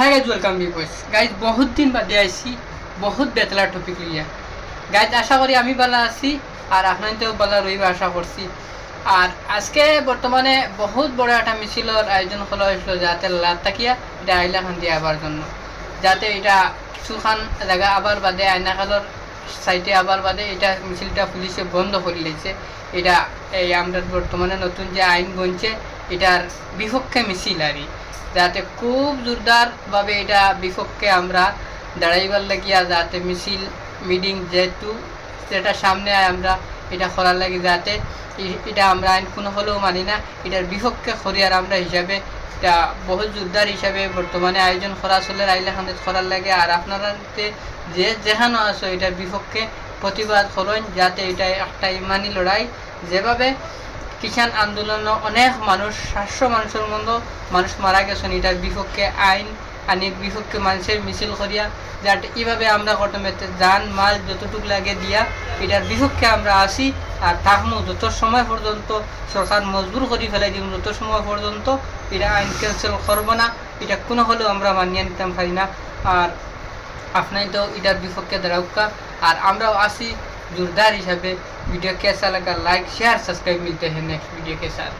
হ্যাঁ guys welcome বি বয়স গাইজ বহুত দিন বাদে আইছি, বহুত বেতলা টপিক লইয়া। গাইজ আশা করি আমি বালা আছি, আর আপনাদেরও বালা রইবে, আশা করছি। আর আজকে বর্তমানে বহুত বড় একটা মিছিলের আয়োজন করা হয়েছিল যাতে লাভ থাকিয়া এটা আইলা খান দিয়ে আবার জন্য। যাতে এটা কিছুখান জায়গা আবার বাদে আয়নাকালর সাইটে আবার বাদে, এটা মিছিলটা পুলিশে বন্ধ করে লেগেছে এটা এই আমরা বর্তমানে নতুন যে আইন বনছে এটার বিপক্ষে মিছিল আরই যাতে খুব জোরদারভাবে এটা বিপক্ষে আমরা দাঁড়াইবার লাগিয়া যাতে মিছিল, মিটিং যেহেতু সেটা সামনে আমরা এটা করার লাগে যাতে এটা আমরা আইন কোনো হলেও মানি না। এটার বিপক্ষে করিয়ার আমরা হিসাবে এটা বহুত যোদ্ধার হিসাবে বর্তমানে আয়োজন করা চলে আইলে খানে করার লাগে। আর আপনারা যে যেখানে আছো এটার বিপক্ষে প্রতিবাদ করেন, যাতে এটা একটা ইমানি লড়াই। যেভাবে কিষাণ আন্দোলন অনেক মানুষ সাতশো মানুষের মতো মানুষ মারা গেছেন। এটার বিপক্ষে আইন আইনের বিপক্ষে মানুষের মিছিল করিয়া, যাতে এইভাবে আমরা কটমেতে যান, মাল যতটুক লাগে দিয়া এটার বিপক্ষে আমরা আসি আর থাকমু যত সময় পর্যন্ত সরকার মজবুর করে ফেলাই দিব যত সময় পর্যন্ত, এটা আইন ক্যান্সেল করব না, এটা কোনো হলেও আমরা মানিয়ে নিতে পারি না। আর আপনাই তো এটার বিপক্ষে দাঁড়াউকা আর আমরাও আসি জোরদার হিসাবে। वीडियो कैसा लगा? लाइक शेयर सब्सक्राइब मिलते हैं नेक्स्ट वीडियो के साथ।